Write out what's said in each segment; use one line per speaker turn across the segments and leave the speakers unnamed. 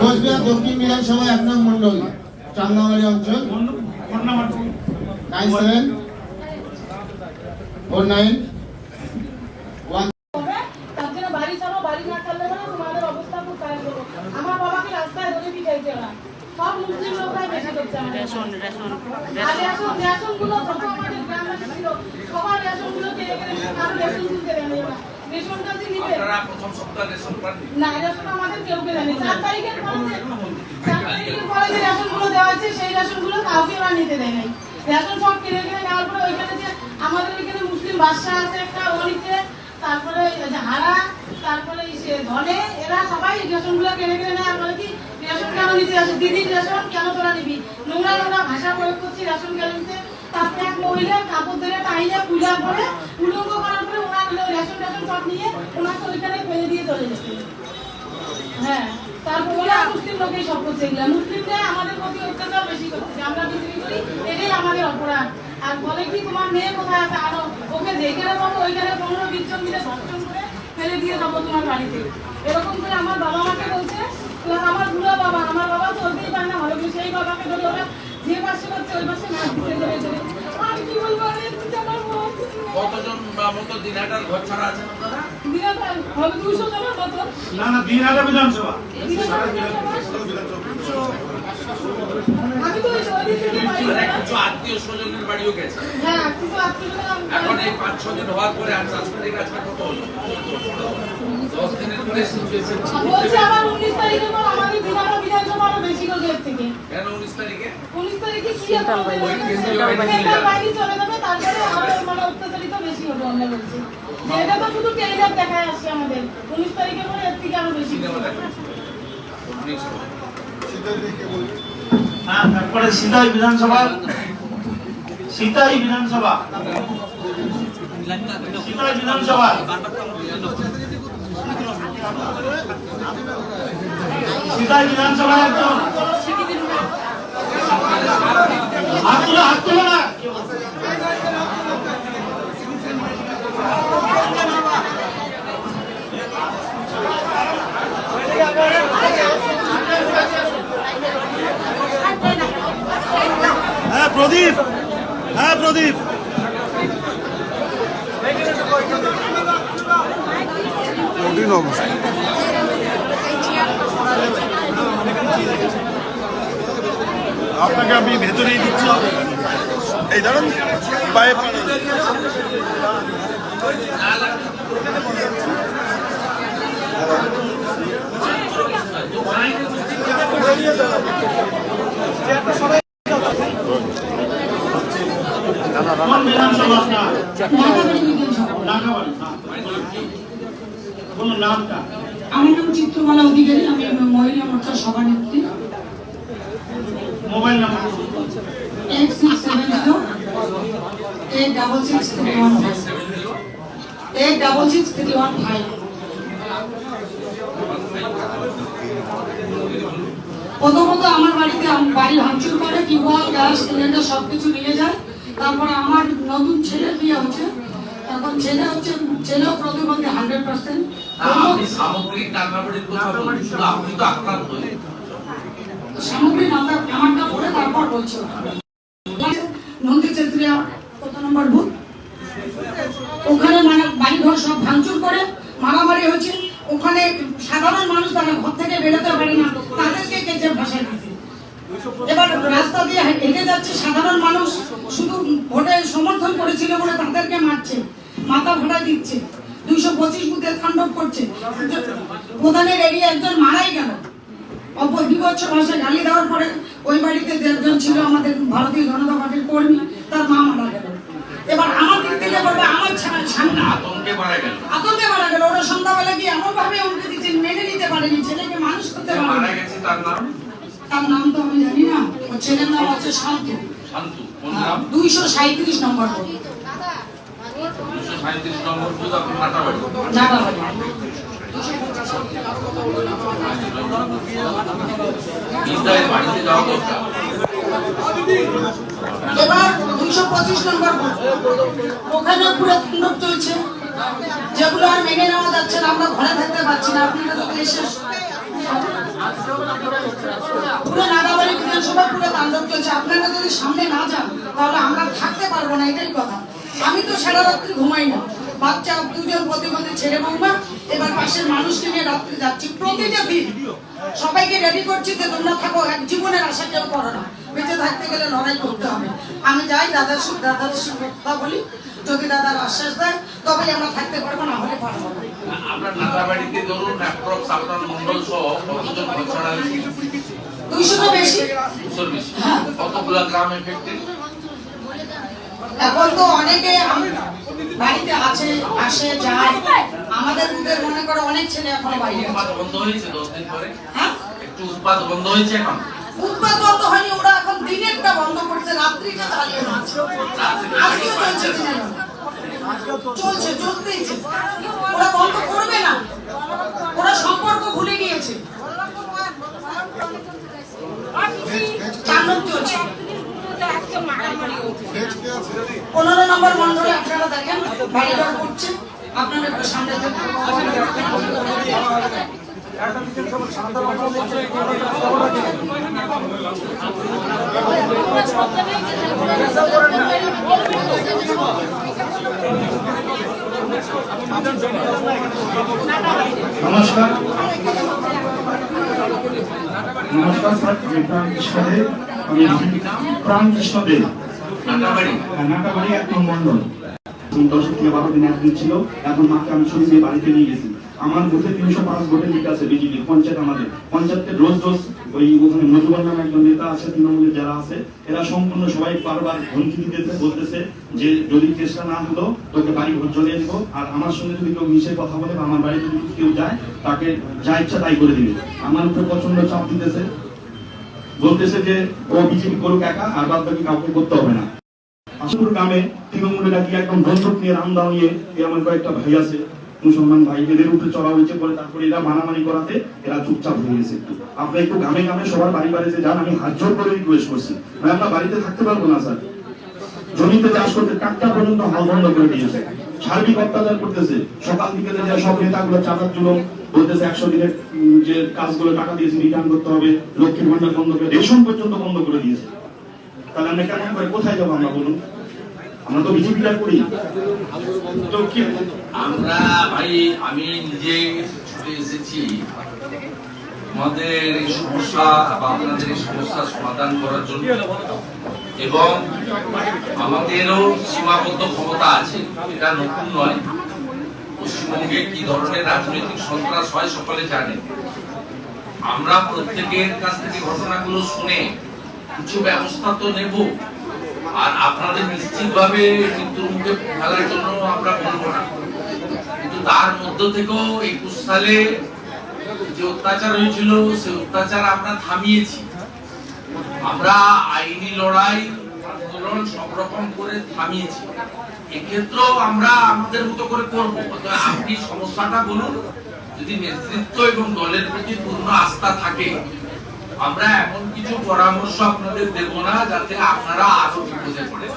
কোচবিহার দক্ষিণ বিধানসভা এক নং মন্ডল চান্দামারি অঞ্চল। নাইন সেভেন ফোর নাইন
না রেশন রেশনগুলো যত আমাদের গ্রামে ছিল। সবার রেশনগুলো কেড়ে কেড়ে নিয়ে রেশন তুলতে দেয়নি ওরা। রেশনটা যে নিবে
আপনারা প্রথম সপ্তাহে রেশন পাননি
না রেশন আমাদের কেউ কে দেয়নি চার তারিখের পরে যে চার তারিখের পরে যে রেশনগুলো দেওয়া হয়েছে সেই রেশনগুলো কাউকে ওরা নিতে দেয় নাই। রেশন সব কিনে কিনে নেওয়ার পরে ওইখানে যে আমাদের এখানে মুসলিম বাদশা আছে একটা ও তারপরে হারা তারপরে সে ধনে এরা সবাই রেশনগুলো কিনে কিনে নেয়। আর কি রেশন কেন নিতে আসে? দিদির রেশন কেন তোরা নিবি? নোংরা নোংরা ভাষা প্রয়োগ করছি রেশন কেন নিতে। তারপরে এক মহিলা কাপড় ধরে টাইলে পূজা করে উলঙ্গ করার পরে ওনার চলে হ্যাঁ ওকে যেখানে পাবো ওইখানে পনেরো বিশ জন মিলে ফেলে দিয়ে যাব তোমার বাড়িতে। এরকম করে আমার বাবা মাকে বলছে আমার বুড়ো বাবা, আমার বাবা চলতেই পারে না ভালো সেই বাবাকে ধরে ওরা যে পাশে করছে, ওই পাশে মাছ দিতে ধরে
কতজন বা মতো দিনহাটার ঘর ছাড়া আছেন আপনারা?
না না দিনহাটা বিধানসভা।
আমি
কিছু আত্মীয় স্বজনের বাড়িও গেছে।
হ্যাঁ
এখন এই পাঁচ ছ দিন হওয়ার পরে আজ আজকের কাছে কত হলো? দশ দিনের পরে
উনিশ আরও
কেন তারিখে?
উনিশ তারিখে চলে যাবে। তারপরে আরও মানে অত্যাচারিত বেশি হবে আমরা বলছি। এটা তো শুধু টেলিগ্রাফ দেখায় আসছে আমাদের। উনিশ তারিখের পরে এর থেকে আরও বেশি
তারপরে সিতাই বিধানসভা। সিতাই বিধানসভা। সিতাই বিধানসভা। সিতাই বিধানসভা একদম। হাত তুলো হাত তুলো না হ্যাঁ প্রদীপ। হ্যাঁ প্রদীপ।
কঠিন অবস্থা।
আপনাকে আমি ভেতরেই দিচ্ছি।
এই ধরুন পায়ে পাড়া
কোন বিধানসভা আপনার নাগাবাড়ি হ্যাঁ। বলুন নামটা
আমার চিত্রমালা অধিকারী আমি মহিলা মোর্চার সভানেত্রী
mobile number.
Eight six seven zero eight double six three one five. Eight double six three one five. প্রথমত আমার বাড়িতে বাড়ি ভাঙচুর করে টিউবওয়েল গ্যাস সিলিন্ডার সব কিছু নিয়ে যায়। তারপরে আমার নতুন ছেলে বিয়ে হচ্ছে। এখন ছেলে হচ্ছে ছেলেও প্রতিবন্ধী হান্ড্রেড পার্সেন্ট
আপনি সামগ্রিক টাকাবাড়ির কথা বলুন শুধু আপনি তো আক্রান্ত হলেন
সামগ্রী নামটা নামারটা তারপর বলছি। নন্দী চেত্রিয়া কত নম্বর বুথ? ওখানে মানে বাড়ি ঘর সব ভাঙচুর করে মারামারি হচ্ছে ওখানে সাধারণ মানুষ তারা ঘর থেকে বেরোতে পারে না। তাদেরকে কেচে ভাষায় দিচ্ছে এবার রাস্তা দিয়ে হেঁটে হেঁটে যাচ্ছে সাধারণ মানুষ। শুধু ভোটে সমর্থন করেছিল বলে তাদেরকে মারছে মাথা ভাড়া দিচ্ছে। দুইশো পঁচিশ বুথে তাণ্ডব করছে। প্রধানের এরিয়া একজন মারাই গেল। অপর বিভৎস ভাষায় গালি দেওয়ার পরে ওই বাড়িতে একজন ছিল আমাদের ভারতীয় জনতা পার্টির কর্মী তার মা মারা গেল। এবার আমার দিক থেকে বলবে আমার সামনে
আতঙ্কে মারা গেল।
আতঙ্কে মারা গেল। ওরা সন্ধ্যাবেলা গিয়ে এমন ভাবে উল্টে দিচ্ছে মেনে নিতে পারেনি ছেলেকে মানুষ করতে
মারা গেছে তার নাম?
তার নাম তো আমি জানি না। ছেলের নাম শান্তু।
শান্তু
দুইশো সাঁত্রিশ নম্বর এবার দুইশো পঁচিশ নম্বর। ওখানে পুরো তাণ্ডব চলছে। যেগুলো আর মেনে নেওয়া যাচ্ছে না, আমরা ঘরে থাকতে পারছি না। আপনারা যদি এসে পুরো নাগাবাড়ি বিধানসভা পুরো তাণ্ডব চলছে। আপনারা যদি সামনে না যান, তাহলে আমরা থাকতে পারব না, এটাই কথা। আমি তো সারা রাত্রি ঘুমাই না। বাচ্চা দুজন প্রতিবন্ধী ছেলে বৌমা এবার পাশের মানুষকে নিয়ে রাত্রি যাচ্ছি প্রতিটা দিন। সবাইকে রেডি করছি যে তোমরা থাকো এক জীবনের আশা কেউ করো না। বেঁচে থাকতে গেলে লড়াই করতে হবে। আমি যাই দাদার সঙ্গে দাদার সঙ্গে কথা বলি। যদি দাদার আশ্বাস দেয় তবেই আমরা থাকতে পারব না হলে পারব না।
আপনার নাতাবাড়িতে ধরুন অ্যাপ্রক্স আপনার মন্ডল সহ কতজন ঘর ছাড়া হয়েছে?
দুইশো বেশি।
দুশোর বেশি। কতগুলা গ্রাম এফেক্টেড
এখন তো অনেকে বাড়িতে আছে আসে যায়। আমাদের বুথের মনে করো অনেক ছেলে এখনও বাইরে
উৎপাদ বন্ধ হয়েছে দশ দিন পরে?
হ্যাঁ?
একটু উৎপাদ বন্ধ হয়েছে এখন?
উৎপাদ বন্ধ হয়নি ওরা এখন দিনেরটা বন্ধ করছে রাত্রিটা চালিয়ে যাচ্ছে আজকেও চলছে চলছে চলতেইছে ওরা বন্ধ করবে না ওরা সম্পর্ক ভুলে গিয়েছে তাণ্ডব চলছে পনেরো নম্বর মন্ডলে আপনারা দেখেন করছে আপনারা একটু সামনে
নমস্কার। নমস্কার, স্যার প্রাণ কৃষ্ণ দেব। আমি প্রাণ কৃষ্ণ দেব। নাকাবাড়ি এক মন্ডল দশ থেকে বারো দিন একদিন ছিল, এখন মাকে আমি ছুটি বাড়িতে নিয়ে গেছি। আমার বুথে তিনশো পাঁচ ভোটে লিখ আছে বিজেপি, পঞ্চায়েত আমাদের। পঞ্চায়েতের রোজ রোজ ওই ওখানে মধুবন নামে একজন নেতা আছে, তৃণমূলের যারা আছে, এরা সম্পূর্ণ সবাই বারবার হুমকি দিতেছে, বলতেছে যে যদি কেসটা না হলো, তোকে বাড়ি ঘর চলে আসব। আর আমার সঙ্গে যদি কেউ মিশে কথা বলে বা আমার বাড়িতে যদি কেউ যায়, তাকে যা ইচ্ছা তাই করে দিবে। আমার উপরে প্রচণ্ড চাপ দিতেছে। বলতেছে যে, ও বিজেপি করুক একা, আর বাদ বাকি কাউকে করতে হবে না। আশুর গ্রামে তৃণমূলে নাকি একদম বন্দুক নিয়ে রামদা নিয়ে, এ আমার কয়েকটা ভাই আছে, মুসলমান ভাই, এদের উপরে চড়া হয়েছে পরে তারপরে এরা মানামানি করাতে এরা চুপচাপ হয়ে গেছে একটু। আপনারা একটু গ্রামে গ্রামে সবার বাড়ি বাড়িতে যান, আমি হাত জোর করে রিকোয়েস্ট করছি। ভাই, আমরা বাড়িতে থাকতে পারব না, স্যার। জমিতে চাষ করতে টাকা পর্যন্ত হাল বন্ধ করে দিয়েছে। সার্বিক অত্যাচার করতেছে। সকাল বিকেলে যে সব নেতাগুলো চাঁদার জন্য বলতেছে একশো দিনের যে কাজগুলো টাকা দিয়েছে রিটার্ন করতে হবে, লক্ষ্মীর ভান্ডার বন্ধ করে, রেশন পর্যন্ত বন্ধ করে দিয়েছে। তাহলে আমরা কেমন করে কোথায় যাব আমরা বলুন? আমরা তো বিজেপিটা করি? তো কি,
আমরা ভাই, আমি নিজে ছুটে এসেছি। আমাদের এই সমস্যা বা আপনাদের এই সমস্যা সমাধান করার জন্য। এবং আমাদেরও সীমাবদ্ধ ক্ষমতা আছে, এটা নতুন নয়। পশ্চিমবঙ্গে কি ধরনের রাজনৈতিক সন্ত্রাস হয় সকলে জানে। আমরা প্রত্যেকের কাছ থেকে ঘটনাগুলো শুনে কিছু ব্যবস্থা তো নেব, আর আপনাদের নিশ্চিতভাবে মৃত্যুর মুখে ফেলার জন্য আমরা বলব না। কিন্তু তার মধ্য থেকেও একুশ সালে যে অত্যাচার হয়েছিল, সে অত্যাচার আমরা থামিয়েছি। আমরা আইনি লড়াই, আন্দোলন সব রকম করে থামিয়েছি। আমরা আমাদের মতো করে আপনি সমস্যাটা বলুন, যদি নেতৃত্ব এবং দলের প্রতি পূর্ণ আস্থা থাকে, আমরা এমন কিছু পরামর্শ আপনাদের দেব না যাতে আপনারা আরও বিপদে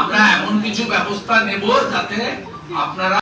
আমরা এমন কিছু ব্যবস্থা নেব যাতে আপনারা